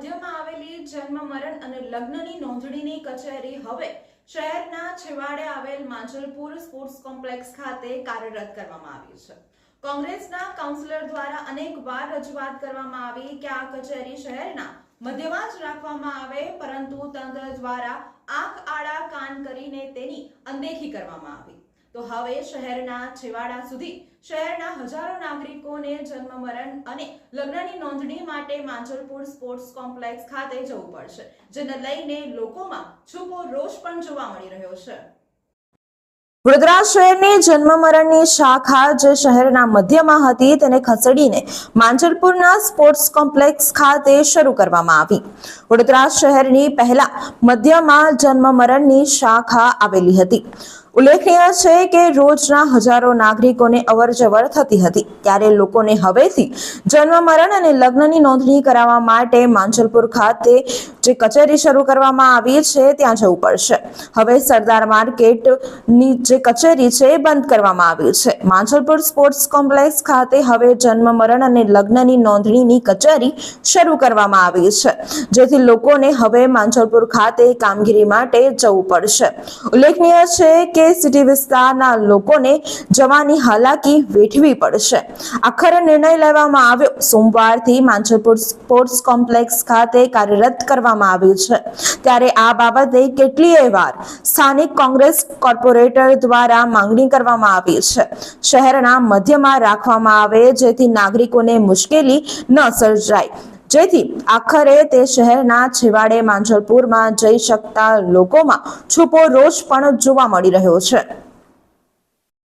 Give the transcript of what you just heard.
મધ્યમાં આવેલી જન્મ મરણ અને લગ્નની નોંધણીની કચેરી હવે શહેરના છેવાડે આવેલ માંજલપુર સ્પોર્ટ્સ કોમ્પ્લેક્સ ખાતે કાર્યરત કરવામાં આવી છે. કોંગ્રેસના કાઉન્સિલર દ્વારા અનેક વાર રજૂઆત કરવામાં આવી કે આ કચેરી શહેરના મધ્યમાં જ રાખવામાં આવે, પરંતુ તંત્ર દ્વારા આંખ આડા કાન કરીને તેની અનદેખી કરવામાં આવી. તો હવે શહેરના છેવાડા સુધી શહેરના હજારો નાગરિકોને જન્મ, મરણ અને લગ્નની નોંધણી માટે માંજલપુર સ્પોર્ટ્સ કોમ્પ્લેક્સ ખાતે જવું પડશે, જેને લઈને લોકોમાં છૂપો રોષ પણ જોવા મળી રહ્યો છે. વડોદરા શહેરની જન્મ, મરણની શાખા જે શહેરના મધ્યમાં હતી તેને ખસેડીને માંજલપુરના સ્પોર્ટ્સ કોમ્પ્લેક્સ ખાતે શરૂ કરવામાં આવી. વડોદરા શહેરની પહેલા મધ્યમાં જન્મ, મરણની શાખા આવેલી હતી. ઉલ્લેખનીય છે કે રોજના હજારો નાગરિકોને અવરજવર થતી હતી. ત્યારે લોકોને હવેથી જન્મ મરણ અને લગ્નની નોંધણી કરાવવા માટે માંજલપુર ખાતે જે કચેરી શરૂ કરવામાં આવી છે, ત્યાં જવું પડશે. હવે સરદાર માર્કેટની જે કચેરી છે, એ બંધ કરવામાં આવી છે. માંજલપુર સ્પોર્ટ્સ કોમ્પ્લેક્સ ખાતે હવે જન્મ મરણ અને લગ્નની નોંધણીની કચેરી શરૂ કરવામાં આવી છે. જેથી લોકોને હવે માંજલપુર ખાતે કામગીરી માટે જવું પડશે. ઉલ્લેખનીય છે કે સિટી વિસ્તારના લોકોને જવાની હાલાકી વેઠવી પડશે. આખરે નિર્ણય લેવામાં આવ્યો. સોમવારથી માંજલપુર સ્પોર્ટ્સ કોમ્પ્લેક્સ ખાતે કાર્યરત કરવામાં આવ્યું છે. ત્યારે આ બાબતે કેટલીય વાર સ્થાનિક કોંગ્રેસ કોર્પોરેટર દ્વારા માંગણી કરવામાં આવી છે. શહેરના મધ્યમાં રાખવામાં આવે જેથી નાગરિકોને મુશ્કેલી ન સર્જાય. જેથી આખરે તે શહેરના છેવાડે માંજલપુરમાં જઈ શકતા લોકોમાં છુપો રોષ પણ જોવા મળી રહ્યો છે.